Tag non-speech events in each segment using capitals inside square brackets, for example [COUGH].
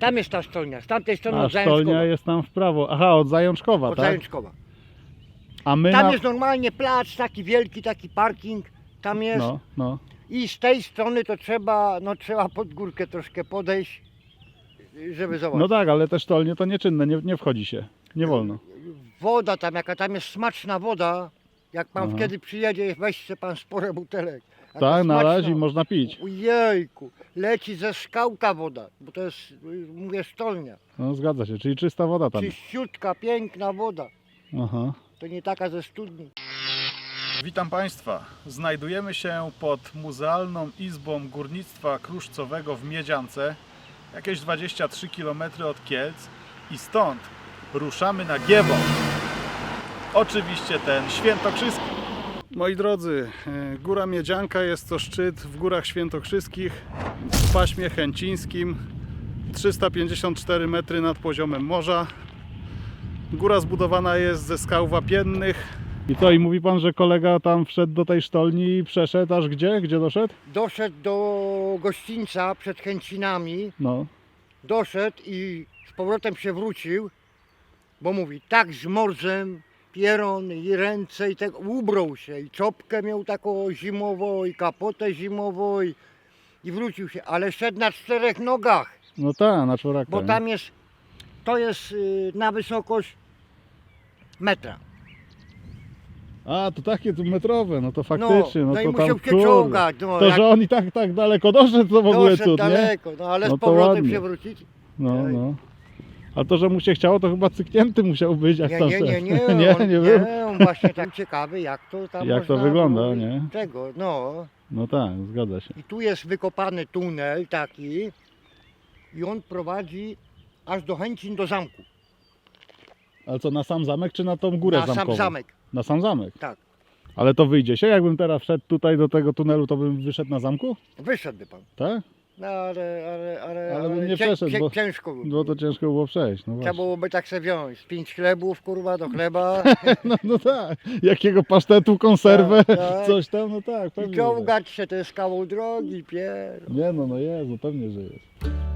Tam jest ta sztolnia, z tamtej strony A od Zajączkowa. jest tam w prawo. Aha, od Zajączkowa, Od tak? Zajączkowa. A my Tam na... jest normalnie plac, taki wielki, taki parking. Tam jest. No, no. I z tej strony to trzeba, no trzeba pod górkę troszkę podejść, żeby zobaczyć. No tak, ale te sztolnie to nieczynne, nie, nie wchodzi się. Nie wolno. Woda tam, jaka tam jest smaczna woda. Jak pan Aha. kiedy przyjedzie, weź se pan spore butelek. Tak, na razie można pić. Ojejku, leci ze skał ta woda, bo to jest, mówię, sztolnia. No zgadza się, czyli czysta woda tam. Czyściutka, piękna woda. Aha. To nie taka ze studni. Witam Państwa. Znajdujemy się pod Muzealną Izbą Górnictwa Kruszcowego w Miedziance, jakieś 23 km od Kielc i stąd ruszamy na Giewą. Oczywiście ten świętokrzyski. Moi drodzy, e, Góra Miedzianka jest to szczyt w Górach Świętokrzyskich w paśmie chęcińskim, 354 metry nad poziomem morza. Góra zbudowana jest ze skał wapiennych, i co, i mówi pan, że kolega tam wszedł do tej sztolni i przeszedł aż gdzie? Gdzie doszedł? Doszedł do gościńca przed Chęcinami, No. doszedł i z powrotem się wrócił, bo mówi, tak z morzem, pieron i ręce i tak ubrał się i czopkę miał taką zimową i kapotę zimową i, i wrócił się, ale szedł na czterech nogach, No tak, na czworaka. bo nie? tam jest, to jest y, na wysokość metra. A, to takie tu metrowe, no to faktycznie, no, no i to musiał tam, się kurde. czołgać, no, To, jak że on i tak, tak daleko doszedł, to w ogóle doszedł cud, nie? daleko, no ale No z to powrotem ładnie. się wrócić. No, no. A to, że mu się chciało, to chyba cyknięty musiał być, jak Nie, tam nie, nie, nie, [LAUGHS] nie, on, nie był? nie, on właśnie tak ciekawy, jak to tam Jak to można wygląda, było nie? Tego, no. No tak, zgadza się. I tu jest wykopany tunel taki i on prowadzi aż do Chęcin do zamku. Ale co, na sam zamek, czy na tą górę na zamkową? sam zamek, Na sam zamek? tak. Ale to wyjdzie się? Jakbym teraz wszedł tutaj do tego tunelu, to bym wyszedł na zamku? Wyszedłby pan. Tak? No ale, ale, ale, Ale bym nie przeszedł, bo- ciężko by No to było. ciężko było przejść, no Trzeba właśnie. byłoby tak sobie wziąć. Pięć chlebów, kurwa, do chleba [LAUGHS] No, no tak, jakiego pasztetu, konserwę, Tak, tak. [LAUGHS] coś tam, no tak, i pewnie. że się, to jest kawał drogi, pier. Nie no, no Jezu, pewnie, że jest.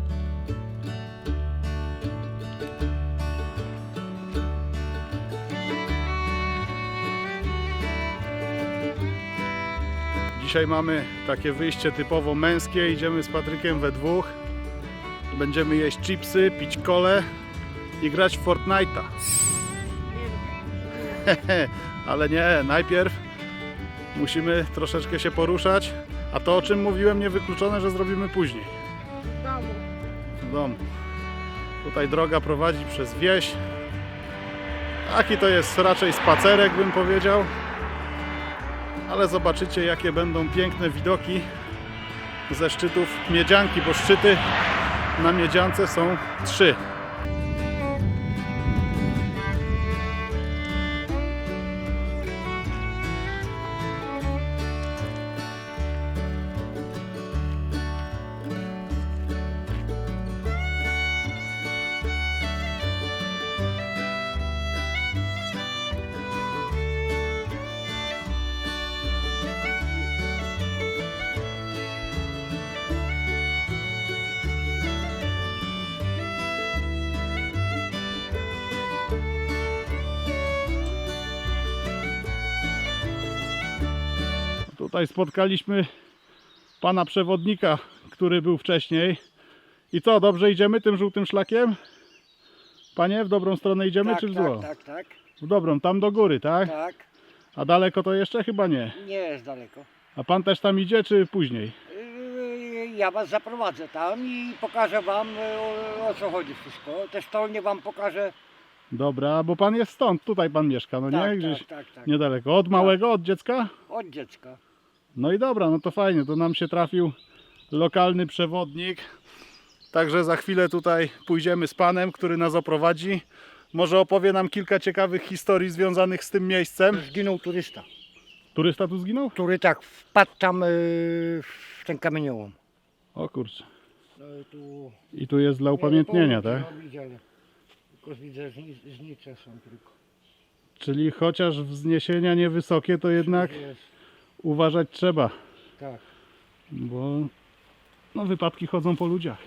Dzisiaj mamy takie wyjście typowo męskie, idziemy z Patrykiem we dwóch. Będziemy jeść chipsy, pić kole i grać w Fortnite'a. [LAUGHS] Ale nie, najpierw musimy troszeczkę się poruszać, a to o czym mówiłem niewykluczone, że zrobimy później. W domu. Tutaj droga prowadzi przez wieś. Taki to jest raczej spacerek bym powiedział. Ale zobaczycie jakie będą piękne widoki ze szczytów Miedzianki, bo szczyty na Miedziance są trzy. Tutaj spotkaliśmy pana przewodnika, który był wcześniej. I co, dobrze idziemy tym żółtym szlakiem? Panie, w dobrą stronę idziemy tak, czy w tak, złą? tak, tak, W dobrą, tam do góry, tak? tak. A daleko to jeszcze? Chyba nie. Nie jest daleko. A pan też tam idzie, czy później? Yy, Ja was zaprowadzę tam i pokażę wam yy, o, o co chodzi wszystko. Też stolnie wam pokażę. Dobra, bo pan jest stąd, tutaj pan mieszka, no nie? tak, Gdzieś tak, tak, tak. niedaleko. Od małego, od dziecka? Od dziecka. No i dobra, no to fajnie, to nam się trafił lokalny przewodnik. Także za chwilę tutaj pójdziemy z panem, który nas oprowadzi. Może opowie nam kilka ciekawych historii związanych z tym miejscem. Zginął turysta, Turysta tu zginął? który tak wpadł tam yy, w ten kamieniołom. O kurczę. No i tu I tu jest dla upamiętnienia, tak? Robić, ale tylko widzę zni- znicze są tylko. Czyli chociaż wzniesienia niewysokie, to jednak Jest, uważać trzeba, tak. bo no, wypadki chodzą po ludziach.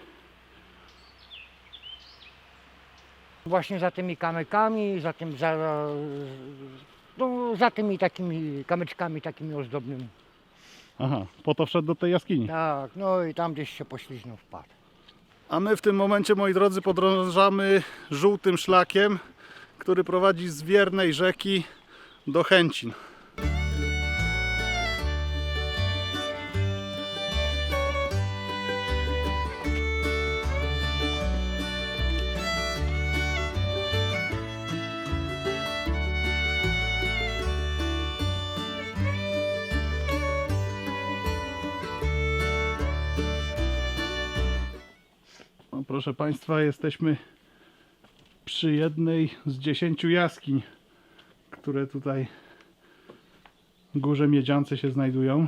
Właśnie za tymi kamykami, za tym za, no, za tymi takimi kamyczkami takimi ozdobnymi. Aha, po to wszedł do tej jaskini. Tak, no i tam gdzieś się pośliznął, wpadł. A my w tym momencie, moi drodzy, podążamy żółtym szlakiem, który prowadzi z Wiernej Rzeki do Chęcin. Proszę Państwa, jesteśmy przy jednej z dziesięciu jaskiń, które tutaj w Górze Miedziance się znajdują.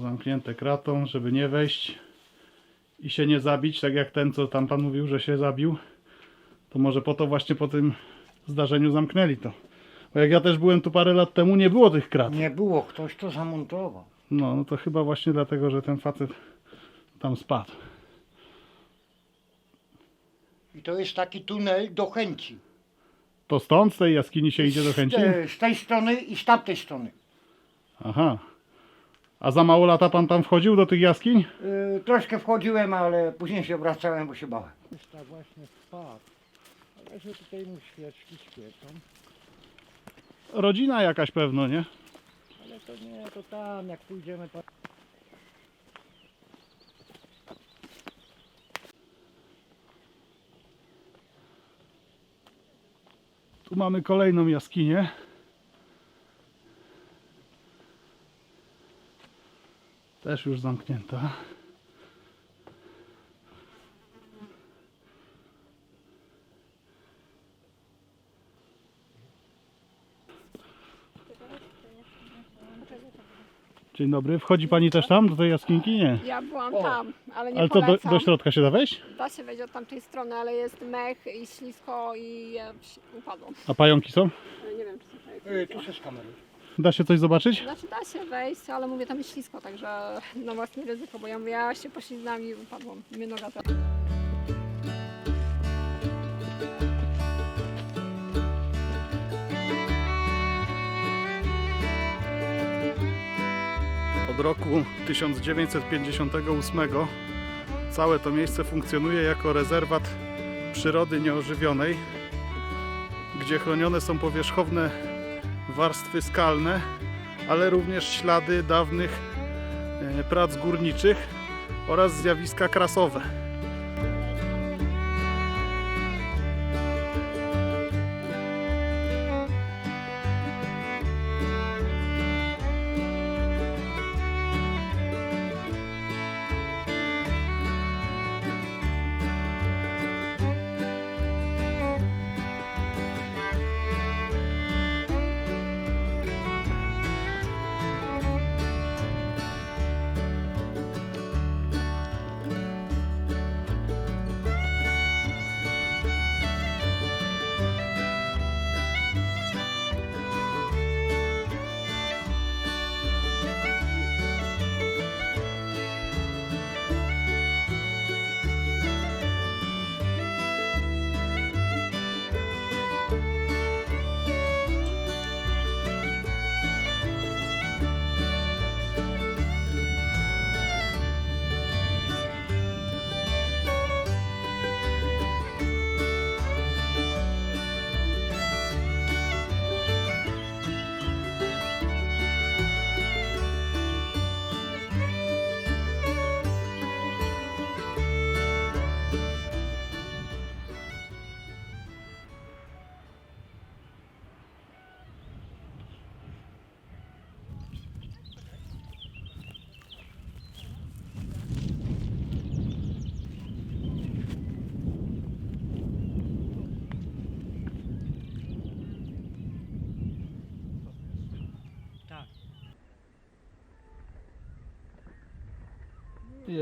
Zamknięte kratą, żeby nie wejść i się nie zabić, tak jak ten, co tam Pan mówił, że się zabił. To może po to właśnie po tym zdarzeniu zamknęli to. Bo jak ja też byłem tu parę lat temu, nie było tych krat. Nie było, ktoś to zamontował. No, no to chyba właśnie dlatego, że ten facet tam spadł. I to jest taki tunel do chęci. To stąd z tej jaskini się idzie do chęci? Z, te- z tej strony i z tamtej strony. Aha. A za mało lata pan tam wchodził do tych jaskiń? Yy, troszkę wchodziłem, ale później się wracałem, bo się bałem. Już tak właśnie wpadł. Ale że tutaj mu świeczki świecą. Rodzina jakaś pewno, nie? Ale to nie, to tam jak pójdziemy to... Tu mamy kolejną jaskinię. Też już zamknięta. Dzień dobry. Wchodzi pani też tam do tej jaskinki? Nie. Ja byłam O. tam, ale nie Ale to do, polecam. do środka się da wejść? Da się wejść od tamtej strony, ale jest mech i ślisko i ja wsi- upadłam. A pająki są? Ale nie wiem, czy to jest. Yy, tu się z kamery. Da się coś zobaczyć? Znaczy da się wejść, ale mówię, tam jest ślisko, także na własne ryzyko, bo ja, mówię, ja się poślizgnęłam i upadłam. Mnie noga. Od roku 1958 całe to miejsce funkcjonuje jako rezerwat przyrody nieożywionej, gdzie chronione są powierzchowne warstwy skalne, ale również ślady dawnych e, prac górniczych oraz zjawiska krasowe.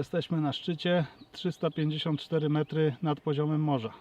Jesteśmy na szczycie 354 metry nad poziomem morza.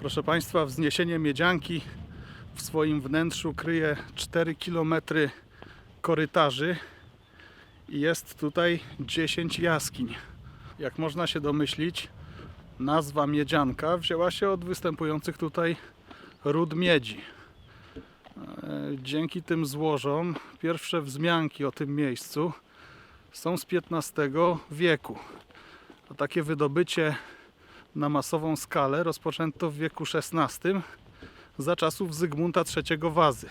Proszę Państwa, wzniesienie Miedzianki w swoim wnętrzu kryje 4 km korytarzy i jest tutaj 10 jaskiń. Jak można się domyślić, nazwa Miedzianka wzięła się od występujących tutaj ród miedzi. E, Dzięki tym złożom pierwsze wzmianki o tym miejscu są z XV wieku. A takie wydobycie na masową skalę rozpoczęto w wieku XVI za czasów Zygmunta III Wazy.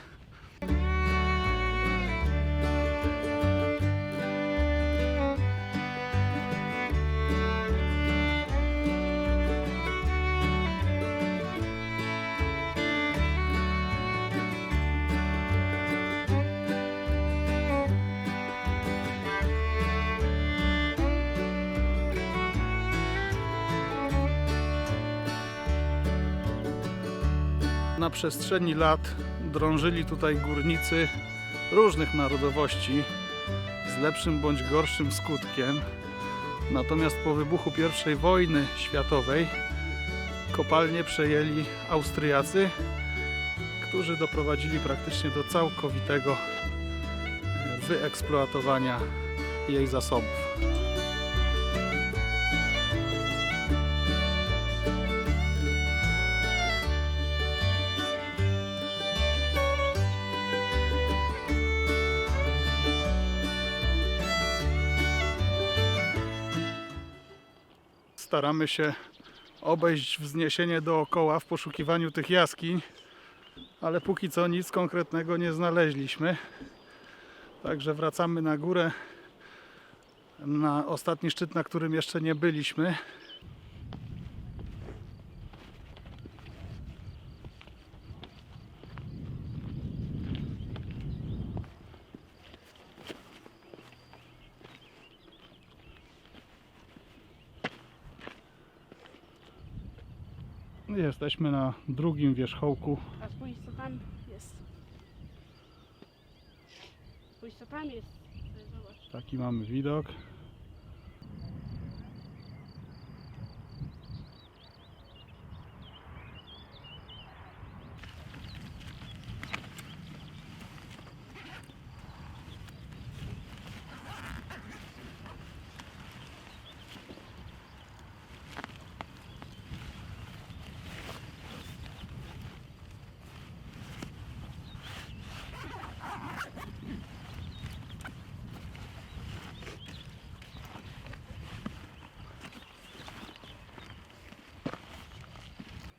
Na przestrzeni lat drążyli tutaj górnicy różnych narodowości z lepszym bądź gorszym skutkiem. Natomiast po wybuchu I wojny światowej kopalnie przejęli Austriacy, którzy doprowadzili praktycznie do całkowitego e, wyeksploatowania jej zasobów. Staramy się obejść wzniesienie dookoła w poszukiwaniu tych jaskiń, ale póki co nic konkretnego nie znaleźliśmy. Także wracamy na górę, na ostatni szczyt, na którym jeszcze nie byliśmy. Jesteśmy na drugim wierzchołku A spójrz co tam jest. Spójrz co tam jest. Zobacz. Taki mamy widok.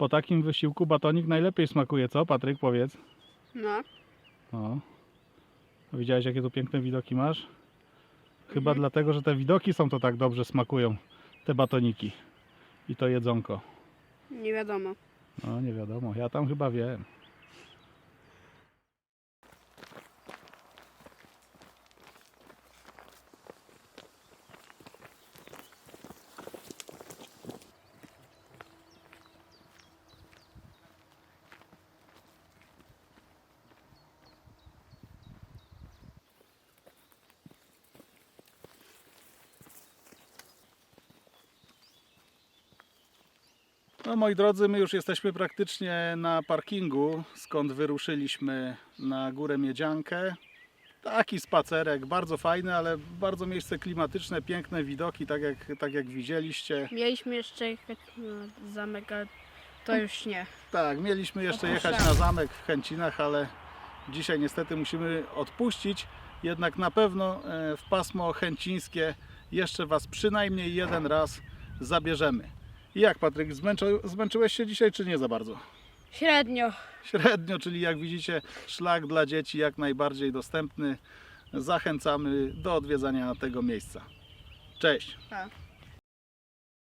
Po takim wysiłku batonik najlepiej smakuje, co Patryk? Powiedz. No. O. Widziałeś jakie tu piękne widoki masz? Chyba Mhm. dlatego, że te widoki są to tak dobrze smakują, te batoniki i to jedzonko. Nie wiadomo. No nie wiadomo, ja tam chyba wiem. No moi drodzy, my już jesteśmy praktycznie na parkingu, skąd wyruszyliśmy na górę Miedziankę. Taki spacerek, bardzo fajny, ale bardzo miejsce klimatyczne, piękne widoki, tak jak, tak jak widzieliście. Mieliśmy jeszcze jechać na zamek, ale to już nie. Tak, mieliśmy jeszcze jechać na zamek w Chęcinach, ale dzisiaj niestety musimy odpuścić. Jednak na pewno e, w pasmo chęcińskie jeszcze Was przynajmniej jeden raz zabierzemy. Jak Patryk, zmęczy, zmęczyłeś się dzisiaj czy nie za bardzo? Średnio. Średnio, czyli jak widzicie, szlak dla dzieci jak najbardziej dostępny. Zachęcamy do odwiedzania tego miejsca. Cześć! Tak.